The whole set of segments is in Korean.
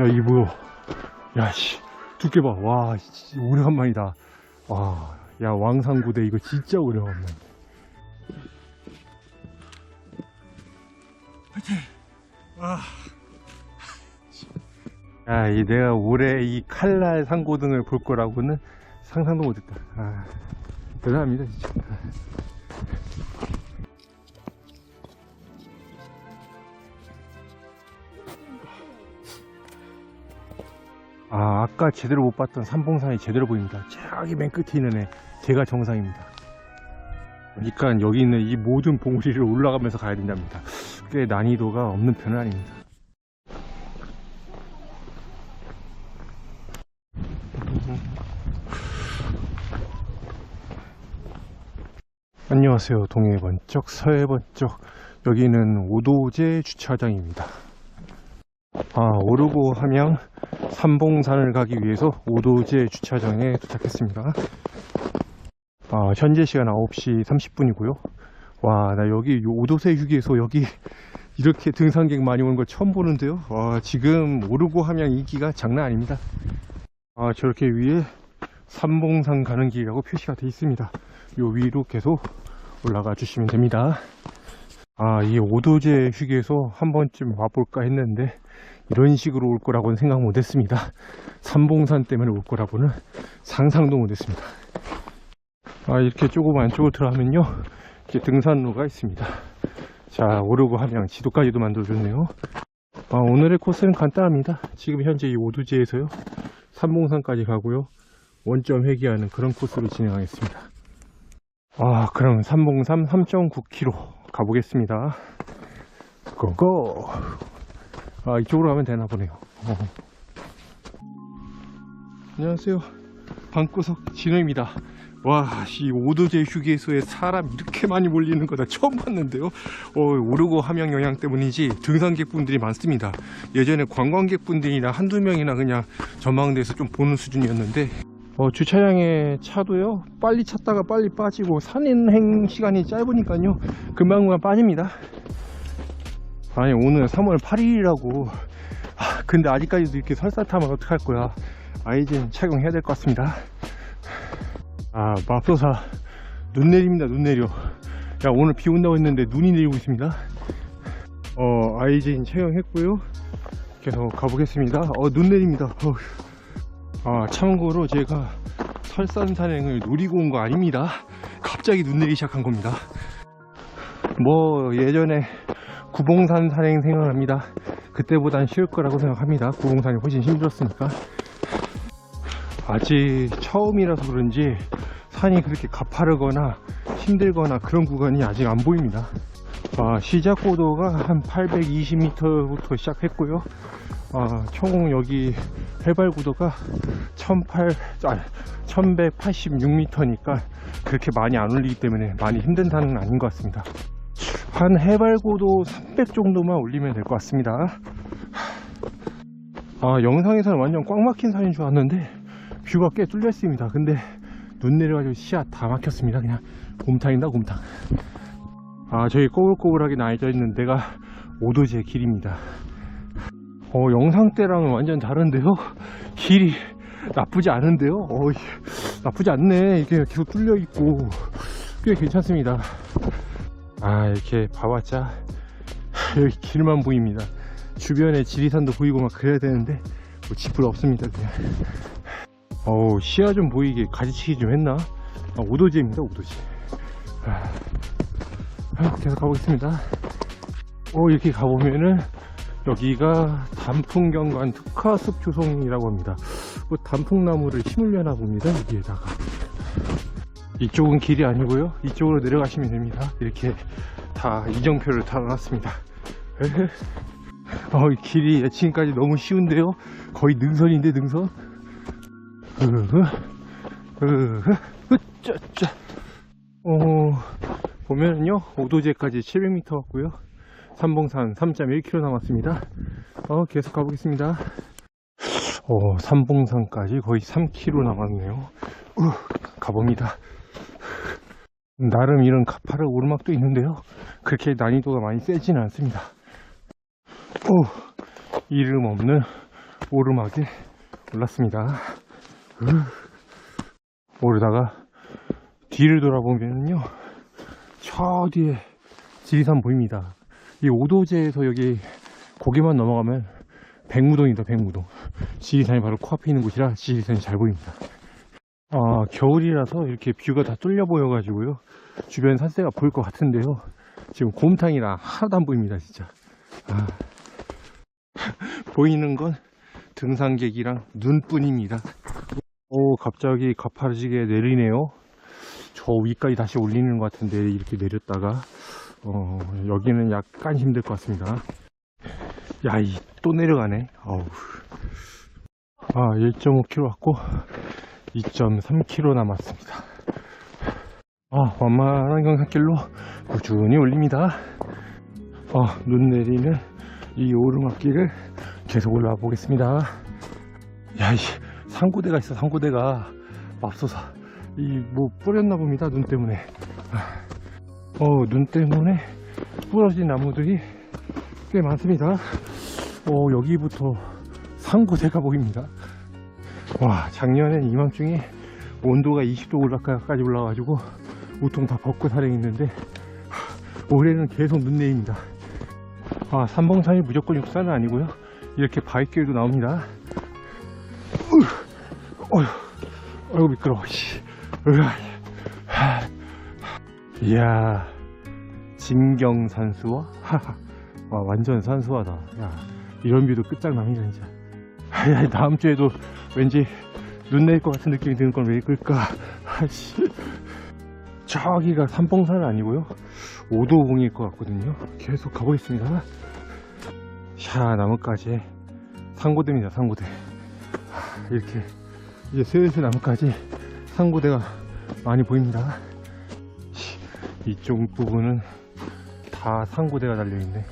야, 이 뭐야. 야, 씨. 두께 봐. 와, 씨, 오래간만이다. 와, 야, 왕상구대 이거 진짜 오래간만. 아, 이 내가 올해 이 칼날 상고등을 볼 거라고는 상상도 못했다. 아, 대단합니다, 진짜. 아, 아까 제대로 못 봤던 삼봉산이 제대로 보입니다. 저기 맨 끝에 있는 애, 제가 정상입니다. 그러니까 여기 있는 이 모든 봉우리를 올라가면서 가야 된답니다. 꽤 난이도가 없는 편은 아닙니다. 안녕하세요. 동해 번쩍, 서해 번쩍. 여기는 오도제 주차장입니다. 아, 오르고 함양 삼봉산을 가기 위해서 오도제 주차장에 도착했습니다. 아, 현재 시간 9시 30분이고요. 와, 나 여기 요 오도새 휴게소 여기 이렇게 등산객 많이 오는 걸 처음 보는데요. 와, 지금 오르고 함양 인기가 장난 아닙니다. 아, 저렇게 위에 삼봉산 가는 길이라고 표시가 되어 있습니다. 요 위로 계속 올라가 주시면 됩니다. 아, 이 오도제 휴게소 한 번쯤 와볼까 했는데 이런 식으로 올 거라고는 생각 못 했습니다. 삼봉산 때문에 올 거라고는 상상도 못 했습니다. 아, 이렇게 조금 안쪽으로 들어가면요. 이렇게 등산로가 있습니다. 자, 오르고 함양 지도까지도 만들어줬네요. 아, 오늘의 코스는 간단합니다. 지금 현재 이 오두지에서요. 삼봉산까지 가고요. 원점 회귀하는 그런 코스로 진행하겠습니다. 아, 그럼 삼봉산 3.9km 가보겠습니다. 고고! 아, 이쪽으로 가면 되나 보네요. 어. 안녕하세요. 방구석 진호입니다. 와, 이 오도제 휴게소에 사람 이렇게 많이 몰리는 거나 처음 봤는데요. 어, 오르고 함양 영향 때문인지 등산객분들이 많습니다. 예전에 관광객분들이나 한두 명이나 그냥 전망대에서 좀 보는 수준이었는데, 어, 주차장에 차도요, 빨리 찼다가 빨리 빠지고, 산행 시간이 짧으니까요, 금방금방 빠집니다. 아니, 오늘 3월 8일이라고. 근데 아직까지도 이렇게 설사 타면 어떡할 거야. 아이젠 착용해야 될 것 같습니다. 아, 맙소사. 눈 내립니다, 눈 내려. 야, 오늘 비 온다고 했는데 눈이 내리고 있습니다. 어, 아이젠 착용했고요. 계속 가보겠습니다. 어, 눈 내립니다. 어휴. 아, 참고로 제가 설산 산행을 노리고 온 거 아닙니다. 갑자기 눈 내리기 시작한 겁니다. 뭐, 예전에 구봉산 산행 생각납니다. 그때보단 쉬울 거라고 생각합니다. 구봉산이 훨씬 힘들었으니까. 아직 처음이라서 그런지 산이 그렇게 가파르거나 힘들거나 그런 구간이 아직 안 보입니다. 아, 시작 고도가 한 820m부터 시작했고요. 아, 총 여기 해발 구도가 1008, 아, 1186m니까 그렇게 많이 안 올리기 때문에 많이 힘든 산은 아닌 것 같습니다. 한 해발 고도 300 정도만 올리면 될 것 같습니다. 아, 영상에서는 완전 꽉 막힌 산인 줄 알았는데 뷰가 꽤 뚫려 있습니다. 근데 눈 내려가지고 시야 다 막혔습니다. 그냥 곰탕이다 곰탕. 아 저기 꼬불꼬불하게 나이져 있는 데가 오도제 길입니다. 어 영상 때랑은 완전 다른데요. 길이 나쁘지 않은데요. 어 나쁘지 않네. 이게 계속 뚫려 있고 꽤 괜찮습니다. 아 이렇게 봐봤자 여기 길만 보입니다. 주변에 지리산도 보이고 막 그래야 되는데 뭐 지플 없습니다. 그냥. 어우 시야 좀 보이게 가지치기 좀 했나? 아, 오도지입니다 오도지 아, 아, 계속 가보겠습니다 어 이렇게 가보면은 여기가 단풍경관 특화숲 조성이라고 합니다 뭐 단풍나무를 심으려나 봅니다 여기에다가 이쪽은 길이 아니고요 이쪽으로 내려가시면 됩니다 이렇게 다 이정표를 달아놨습니다 어, 이 길이 지금까지 너무 쉬운데요 거의 능선인데 능선 으흐, 으흐, 으짜짜. 어, 보면은요, 오도제까지 700m 왔고요. 삼봉산 3.1km 남았습니다. 어, 계속 가보겠습니다. 어, 삼봉산까지 거의 3km 남았네요. 우, 가봅니다. 나름 이런 가파른 오르막도 있는데요. 그렇게 난이도가 많이 세지는 않습니다. 오, 이름 없는 오르막에 올랐습니다. 으. 오르다가 뒤를 돌아보면요. 저 뒤에 지리산 보입니다. 이 오도제에서 여기 고개만 넘어가면 백무동이다, 백무동. 지리산이 바로 코앞에 있는 곳이라 지리산이 잘 보입니다. 아, 겨울이라서 이렇게 뷰가 다 뚫려 보여가지고요. 주변 산세가 보일 것 같은데요. 지금 곰탕이라 하나도 안 보입니다, 진짜. 아. 보이는 건 등산객이랑 눈뿐입니다. 오, 갑자기 가파르지게 내리네요. 저 위까지 다시 올리는 것 같은데 이렇게 내렸다가 어, 여기는 약간 힘들 것 같습니다. 야, 이 또 내려가네. 어우. 아, 1.5km 왔고 2.3km 남았습니다. 아, 완만한 경사길로 꾸준히 올립니다. 아, 눈 내리는 이 오르막길을 계속 올라와 보겠습니다. 야, 이 상고대가 있어, 상고대가 맙소사. 이 뭐 뿌렸나 봅니다, 눈 때문에. 아, 어, 눈 때문에 부러진 나무들이 꽤 많습니다. 어, 여기부터 상고대가 보입니다. 와, 작년엔 이맘중에 온도가 20도 올라까지 올라가지고 우통 다 벗고 사령했는데 올해는 계속 눈 내립니다. 아, 삼봉산이 무조건 육산은 아니고요. 이렇게 바위길도 나옵니다. 어휴, 어휴, 미끄러워, 씨. 이야, 진경 산수와? 하하. 와, 완전 산수하다. 야, 이런 뷰도 끝장납니다, 진짜. 야, 다음 주에도 왠지 눈 내릴 것 같은 느낌이 드는 건 왜 그럴까? 아씨. 저기가 삼봉산은 아니고요. 오도봉일 것 같거든요. 계속 가보겠습니다. 샤, 나뭇가지에 상고대입니다, 상고대. 하, 이렇게, 이제 슬슬 나뭇가지 상고대가 많이 보입니다. 씨, 이쪽 부분은 다 상고대가 달려있네.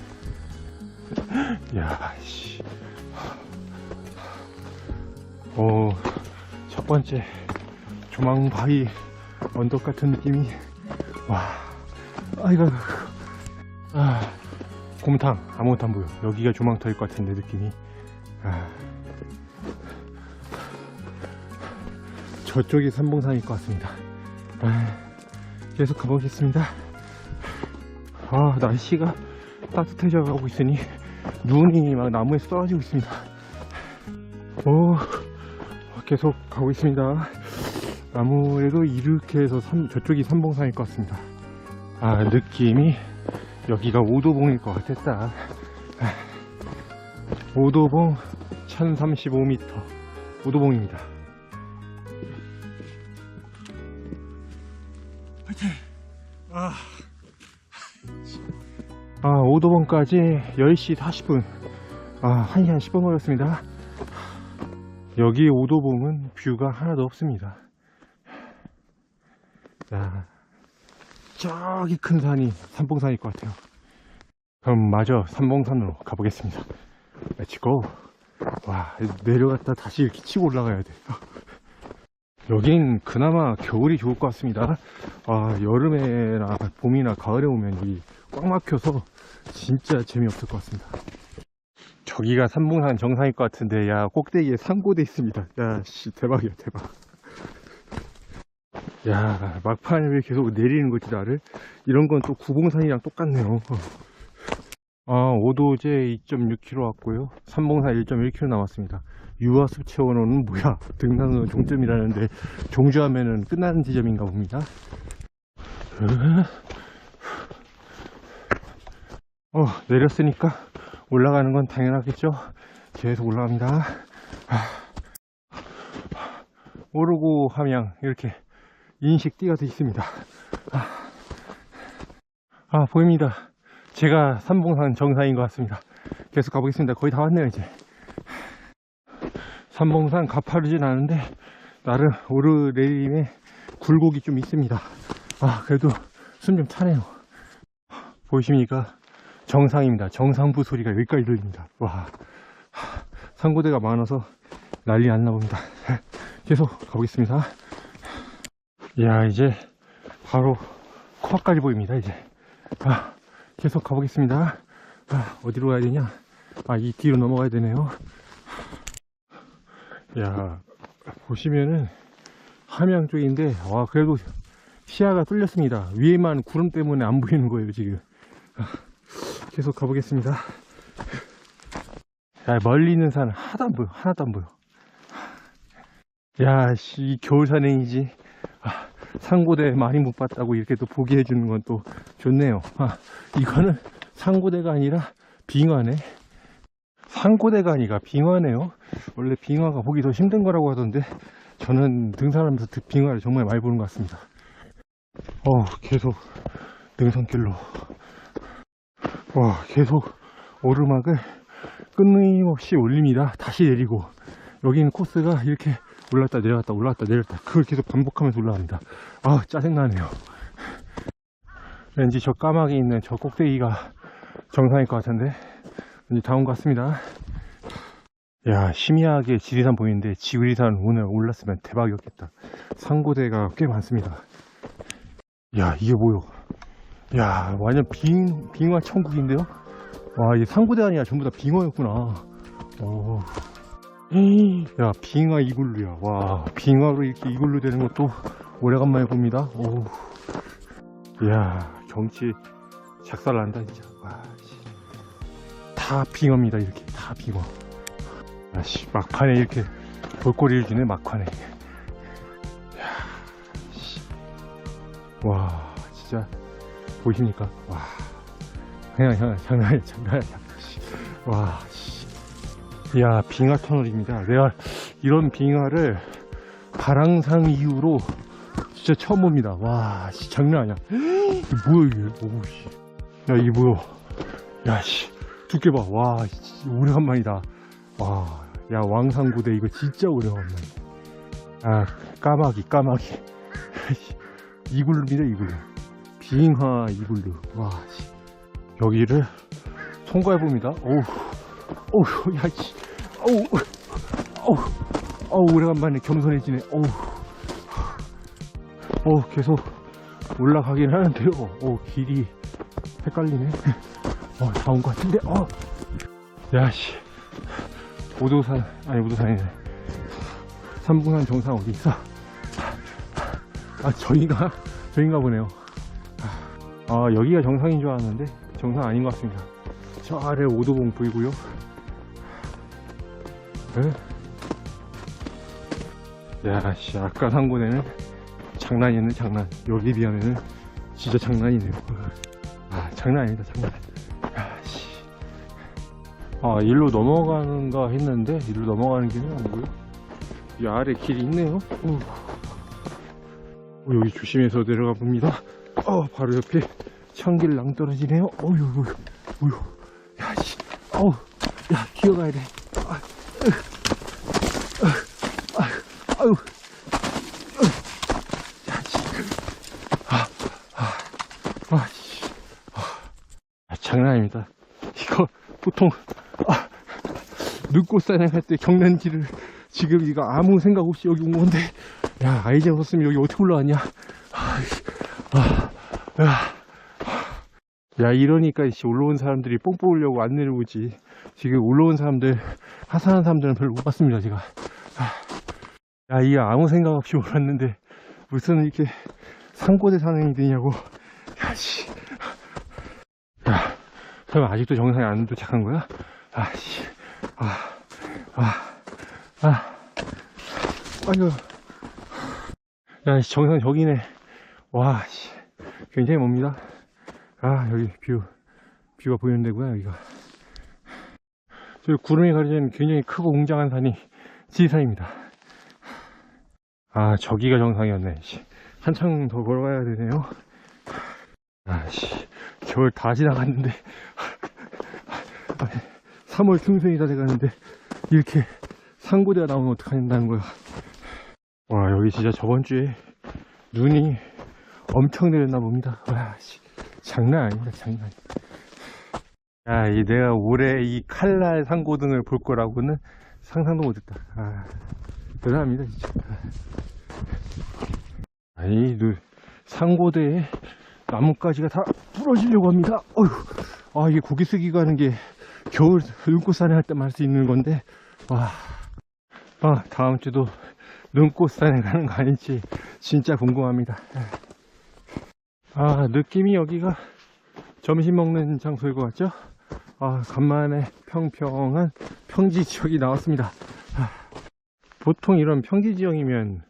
야, 씨. 어, 첫 번째 조망바위 언덕 같은 느낌이. 와 아이고. 아 곰탕 아무것도 안 보여. 여기가 조망터일 것 같은데 느낌이. 아. 저쪽이 삼봉산일 것 같습니다. 아, 계속 가보겠습니다. 아 날씨가 따뜻해져 가고 있으니 눈이 막 나무에서 떨어지고 있습니다. 오 계속 가고 있습니다. 아무래도 이렇게 해서 삼- 저쪽이 삼봉산일 것 같습니다. 아, 느낌이 여기가 오도봉일 것 같았다. 아, 오도봉 1035m. 오도봉입니다. 아, 아, 오도봉까지 10시 40분. 아, 1시간 10분 걸렸습니다. 여기 오도봉은 뷰가 하나도 없습니다. 자, 저기 큰 산이 삼봉산일 것 같아요. 그럼 마저 삼봉산으로 가보겠습니다. 렛츠고. 와, 내려갔다 다시 이렇게 치고 올라가야 돼. 여긴 그나마 겨울이 좋을 것 같습니다. 아, 여름에나 봄이나 가을에 오면 이 꽉 막혀서 진짜 재미없을 것 같습니다. 저기가 삼봉산 정상일 것 같은데 야 꼭대기에 상고대 있습니다. 야씨 대박이야 대박. 야 막판에 왜 계속 내리는 거지 나를? 이런 건 또 구봉산이랑 똑같네요. 아 오도제 2.6km 왔고요. 삼봉산 1.1km 남았습니다. 유아숲 채원호는 뭐야 등산로 종점이라는데 종주하면은 끝나는 지점인가 봅니다. 어 내렸으니까 올라가는 건 당연하겠죠. 계속 올라갑니다. 아, 오르고 함양 이렇게 인식 띠가 돼 있습니다. 아, 아, 보입니다. 제가 삼봉산 정상인 것 같습니다. 계속 가보겠습니다. 거의 다 왔네요 이제. 삼봉산 가파르진 않은데 나름 오르내림에 굴곡이 좀 있습니다. 아 그래도 숨 좀 차네요. 보이십니까? 정상입니다. 정상부 소리가 여기까지 들립니다. 와, 하, 상고대가 많아서 난리 났나 봅니다. 계속 가보겠습니다. 야, 이제 바로 코앞까지 보입니다. 이제 아, 계속 가보겠습니다. 아, 어디로 가야 되냐? 아, 이 뒤로 넘어가야 되네요. 야, 보시면은 함양 쪽인데, 와, 그래도 시야가 뚫렸습니다. 위에만 구름 때문에 안 보이는 거예요, 지금. 아, 계속 가보겠습니다. 야, 멀리 있는 산 하나도 안 보여, 하나도 안 보여. 야, 씨, 이 겨울 산행이지. 아, 상고대 많이 못 봤다고 이렇게 또 보게 해주는 건 또 좋네요. 아, 이거는 상고대가 아니라 빙하네. 상고대가 아니라 빙하네요. 원래 빙하가 보기 더 힘든 거라고 하던데 저는 등산하면서 그 빙하를 정말 많이 보는 것 같습니다. 어, 계속 능선길로 와, 계속 오르막을 끊임없이 올립니다. 다시 내리고 여기는 코스가 이렇게 올랐다 내렸다 올랐다 내렸다 그걸 계속 반복하면서 올라갑니다. 아, 짜증나네요. 왠지 저 까마귀 있는 저 꼭대기가 정상일 것 같은데 왠지 다온것 같습니다. 야, 심야하게 지리산 보이는데 지리산 오늘 올랐으면 대박이었겠다. 상고대가 꽤 많습니다. 야, 이게 뭐요? 야, 완전 빙, 빙하 천국인데요? 와, 이게 상고대 아니야. 전부 다 빙하였구나. 오. 야, 빙하 이글루야. 와, 빙하로 이렇게 이글루 되는 것도 오래간만에 봅니다. 오. 야, 경치 작살난다, 진짜. 와, 씨. 다 빙하입니다, 이렇게. 다 빙하. 아, 씨, 막판에 이렇게 볼거리를 주네, 막판에. 야, 씨. 와, 진짜. 보이십니까? 와. 그냥, 그냥, 장난 아니야, 장난 아니야. 씨. 와, 씨. 이야, 빙하 터널입니다. 내가 이런 빙하를 가랑상 이후로 진짜 처음 봅니다. 와, 씨, 장난 아니야. 뭐야, 이게. 오우, 씨. 야, 이게 뭐야. 야, 씨. 두께 봐. 와, 씨, 오래간만이다. 와, 야, 왕상구대 이거 진짜 오래간만이야. 아, 까마귀, 까마귀. 이글루입니다, 이글루. 빙하 이글루. 와, 씨. 여기를 통과해 봅니다. 어우, 어우, 야, 씨. 어우, 어우, 어우, 오래간만에 겸손해지네. 어우, 어우, 계속 올라가긴 하는데요. 어우, 길이 헷갈리네. 어, 다 온 것 같은데, 어. 야, 씨. 오도산, 아니, 오도산이네. 삼봉산 정상 어디 있어? 아, 저희가, 저인가 보네요. 아, 여기가 정상인 줄 알았는데, 정상 아닌 것 같습니다. 저 아래 오도봉 보이고요. 네? 야, 씨, 아까 산 곳에는 장난이었네, 장난. 여기에 비하면은 진짜 장난이네요. 아, 장난 아니다, 장난. 야, 씨. 아, 일로 넘어가는가 했는데, 일로 넘어가는 길은 아니고요. 이 아래 길이 있네요. 어. 어, 여기 조심해서 내려가 봅니다. 어, 바로 옆에 청길 낭떠러지네요. 어휴, 어휴, 어휴. 야, 씨. 어우, 야, 기어가야 돼. 아, 으, 아유. 으, 야, 씨. 아, 아, 아, 씨. 아, 장난 아닙니다. 이거, 보통, 아, 눕고 산행할 때 길을 지금 이거 아무 생각 없이 여기 온 건데, 야, 아이젠 없으면 여기 어떻게 올라왔냐? 아, 씨. 아, 야. 야, 이러니까 씨 올라온 사람들이 뽕 뽑으려고 안 내려오지. 지금 올라온 사람들, 하산한 사람들은 별로 못 봤습니다, 제가. 아, 야, 이게 아무 생각 없이 올랐는데, 무슨 이렇게 산고대 산행이 되냐고. 야, 씨. 야, 설마 아직도 정상에 안 도착한 거야? 아, 씨. 아, 아, 아. 아이고. 야, 씨, 정상 저기네. 와, 씨. 굉장히 멉니다. 아, 여기 뷰, 뷰가 보이는 데구나, 여기가. 저 구름이 가려진 굉장히 크고 웅장한 산이 지리산입니다. 아, 저기가 정상이었네. 씨. 한참 더 걸어가야 되네요. 아, 씨. 겨울 다 지나갔는데. 3월 중순이 다 돼가는데, 이렇게 상고대가 나오면 어떡한다는 거야. 와, 여기 진짜 저번 주에 눈이 엄청 내렸나 봅니다. 와, 씨. 장난 아니다, 장난 아니다. 야, 이 내가 올해 이 칼날 상고등을 볼 거라고는 상상도 못했다. 아, 대단합니다, 진짜. 아니, 누, 상고대에 나뭇가지가 다 부러지려고 합니다. 어휴, 아, 이게 고기 쓰기가 하는 게 겨울 눈꽃산에 할 때만 할 수 있는 건데, 와. 아, 다음 주도 눈꽃산에 가는 거 아닌지 진짜 궁금합니다. 아, 느낌이 여기가 점심 먹는 장소일 것 같죠? 아, 간만에 평평한 평지 지역이 나왔습니다. 아, 보통 이런 평지 지역이면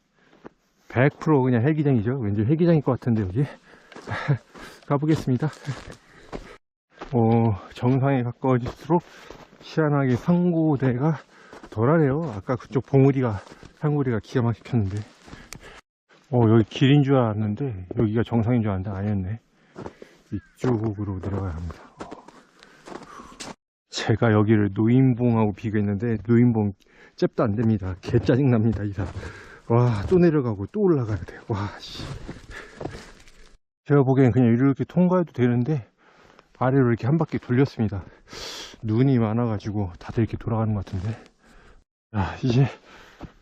100% 그냥 헬기장이죠. 왠지 헬기장일 것 같은데 여기 가보겠습니다. 어, 정상에 가까워질수록 희한하게 상고대가 덜하네요. 아까 그쪽 봉우리가 상고리가 기가 막혔는데. 어, 여기 길인 줄 알았는데 여기가 정상인 줄 알았는데 아니었네. 이쪽으로 내려가야 합니다. 어. 제가 여기를 노인봉하고 비교했는데 노인봉 잽도 안 됩니다. 개 짜증 납니다. 이 사람. 와, 또 내려가고 또 올라가야 돼요. 와, 씨. 제가 보기엔 그냥 이렇게 통과해도 되는데 아래로 이렇게 한 바퀴 돌렸습니다. 눈이 많아 가지고 다들 이렇게 돌아가는 것 같은데. 아, 이제,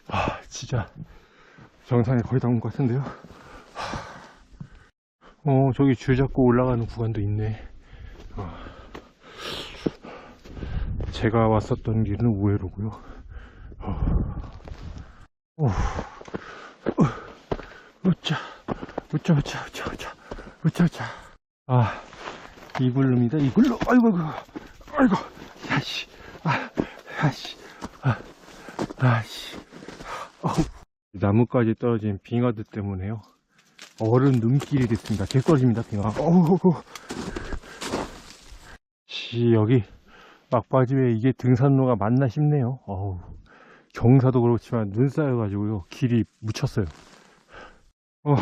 아, 진짜 정상에 거의 다 온 것 같은데요. 어, 저기 줄 잡고 올라가는 구간도 있네. 어. 제가 왔었던 길은 우회로고요. 어. 어. 어. 으짜, 으짜, 으짜, 으짜, 으짜, 으짜, 으짜. 아, 이글루입니다. 이글루. 아이고, 아이고, 아이고, 야씨, 아, 야씨, 아, 아씨. 나무까지 떨어진 빙하들 때문에요. 얼음 눈길이 됐습니다. 떨어집니다, 빙하. 어우. 씨, 여기 막바지에 이게 등산로가 맞나 싶네요. 어우. 경사도 그렇지만 눈 쌓여가지고요. 길이 묻혔어요. 어, 어,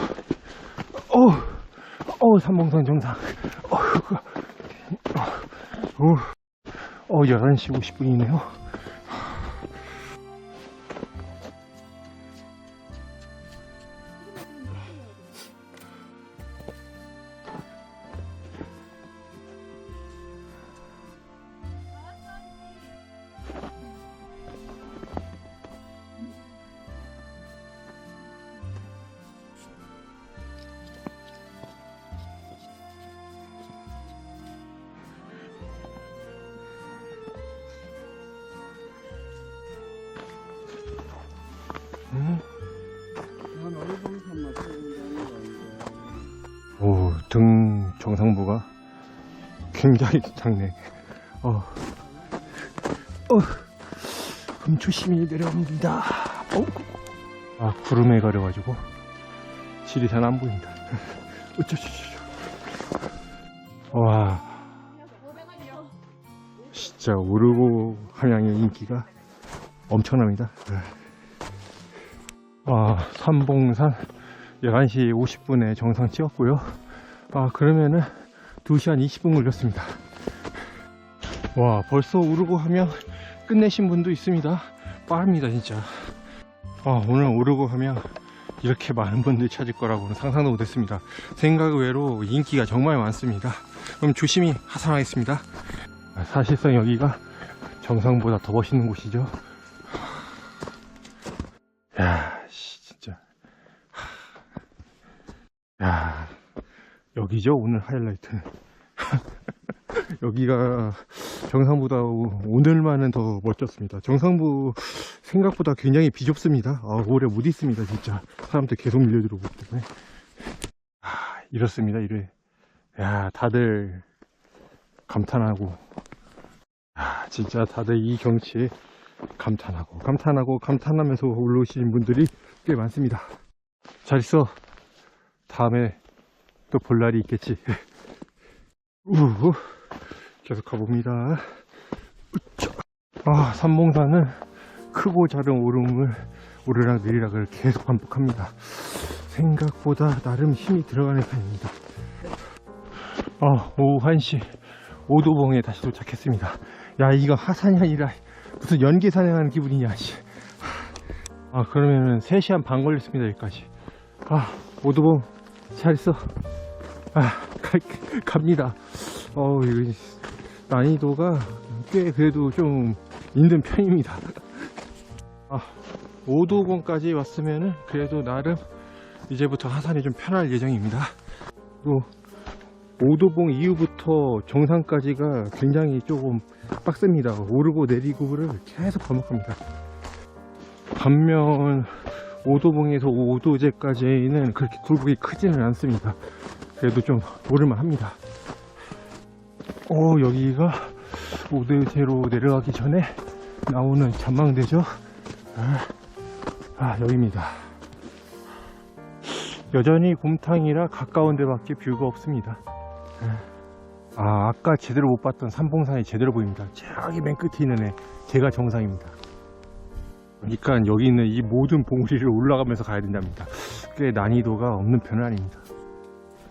어, 삼봉산 정상. 어, 어, 어, 11시 50분이네요. 굉장히 작네. 어, 어, 그럼 조심히 내려옵니다. 어, 아, 구름에 가려가지고 잘안 보인다. 어쩌저쩌. 와, 진짜 오르고 함양의 인기가 엄청납니다. 아, 삼봉산 11시 50분에 정상 찍었고요. 아, 그러면은 2시 한 20분 걸렸습니다. 와, 벌써 오르고 하면 끝내신 분도 있습니다. 빠릅니다, 진짜. 아, 오늘 오르고 하면 이렇게 많은 분들이 찾을 거라고는 상상도 못했습니다. 생각 외로 인기가 정말 많습니다. 그럼 조심히 하산하겠습니다. 아, 사실상 여기가 정상보다 더 멋있는 곳이죠. 야, 씨, 진짜. 야, 여기죠, 오늘 하이라이트는. 여기가 정상보다 오- 오늘만은 더 멋졌습니다. 정상부 생각보다 굉장히 비좁습니다. 아, 오래 못 있습니다, 진짜. 사람들 계속 밀려 들어오기 때문에. 아, 이렇습니다, 이래. 야, 다들 감탄하고. 아, 진짜 다들 이 경치에 감탄하고 감탄하고 감탄하면서 올라오신 분들이 꽤 많습니다. 잘 있어. 다음에 또 볼 날이 있겠지. 우후. 계속 가봅니다. 아, 삼봉산은 크고 작은 오름을 오르락 내리락을 계속 반복합니다. 생각보다 나름 힘이 들어가는 편입니다. 아, 오후 1시 오도봉에 다시 도착했습니다. 야, 이거 하산이 아니라 무슨 연계 산행하는 기분이냐, 씨. 아, 그러면은 3시 한반 걸렸습니다, 여기까지. 아, 오도봉, 잘 있어. 아, 가, 갑니다. 어, 이거 난이도가 꽤 그래도 좀 힘든 편입니다. 아, 오도봉까지 왔으면은 그래도 나름 이제부터 하산이 좀 편할 예정입니다. 또, 오도봉 이후부터 정상까지가 굉장히 조금 빡셉니다. 오르고 내리고를 계속 반복합니다. 반면 오도봉에서 오도제까지는 그렇게 굴곡이 크지는 않습니다. 그래도 좀 오를만 합니다. 오, 여기가 오도제로 내려가기 전에 나오는 전망대죠. 아, 아, 여기입니다. 여전히 곰탕이라 가까운 데밖에 뷰가 없습니다. 아, 아까 제대로 못 봤던 삼봉산이 제대로 보입니다. 저기 맨 끝에 있는 애, 제가 정상입니다. 그러니까 여기 있는 이 모든 봉우리를 올라가면서 가야 된답니다. 꽤 난이도가 없는 편은 아닙니다.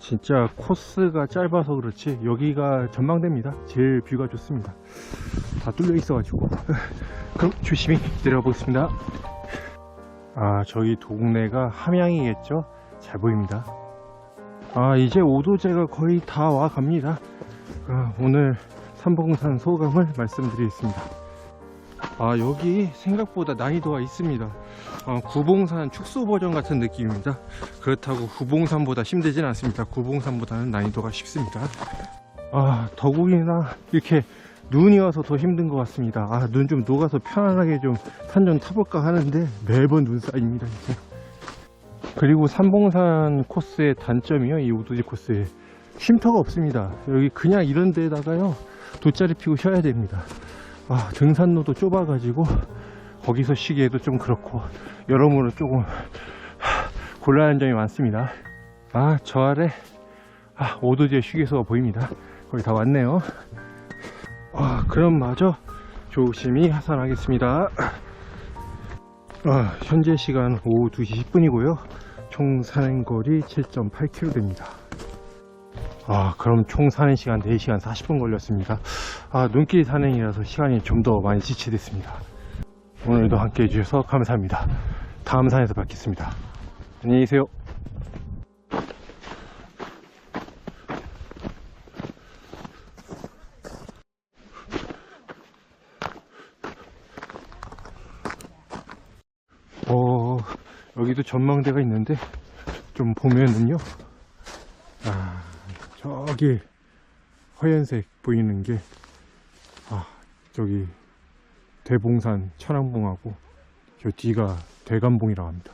진짜 코스가 짧아서 그렇지 여기가 전망대입니다. 제일 뷰가 좋습니다. 다 뚫려 있어 가지고 그럼 조심히 내려가 보겠습니다. 아 저희 동네가 함양이겠죠? 잘 보입니다. 아 이제 오도제가 거의 다 와 갑니다. 아, 오늘 삼봉산 소감을 말씀드리겠습니다. 아 여기 생각보다 난이도가 있습니다. 어, 구봉산 축소 버전 같은 느낌입니다. 그렇다고 후봉산보다 힘들진 않습니다. 구봉산보다는 난이도가 쉽습니다. 아 더욱이나 이렇게 눈이 와서 더 힘든 것 같습니다. 아 눈 좀 녹아서 편안하게 좀 산 좀 타볼까 하는데 매번 눈 쌓입니다 진짜. 그리고 삼봉산 코스의 단점이요 이 우도지 코스에 쉼터가 없습니다. 여기 그냥 이런 데다가요 돗자리 피고 쉬어야 됩니다. 아, 등산로도 좁아가지고 거기서 쉬기에도 좀 그렇고 여러모로 조금 하, 곤란한 점이 많습니다. 아, 저 아래 아, 오도제 휴게소가 보입니다. 거의 다 왔네요. 아, 그럼 마저 조심히 하산하겠습니다. 아, 현재 시간 오후 2시 10분이고요. 총 산행거리 7.8km 됩니다. 아, 그럼 총 산행 시간 4시간 40분 걸렸습니다. 아, 눈길 산행이라서 시간이 좀 더 많이 지체됐습니다. 오늘도 함께 해주셔서 감사합니다. 다음 산에서 뵙겠습니다. 안녕히 계세요. 어, 여기도 전망대가 있는데, 좀 보면은요, 아, 저기 하얀색 보이는 게 아, 저기 대봉산 천왕봉하고 저 뒤가 대감봉이라고 합니다.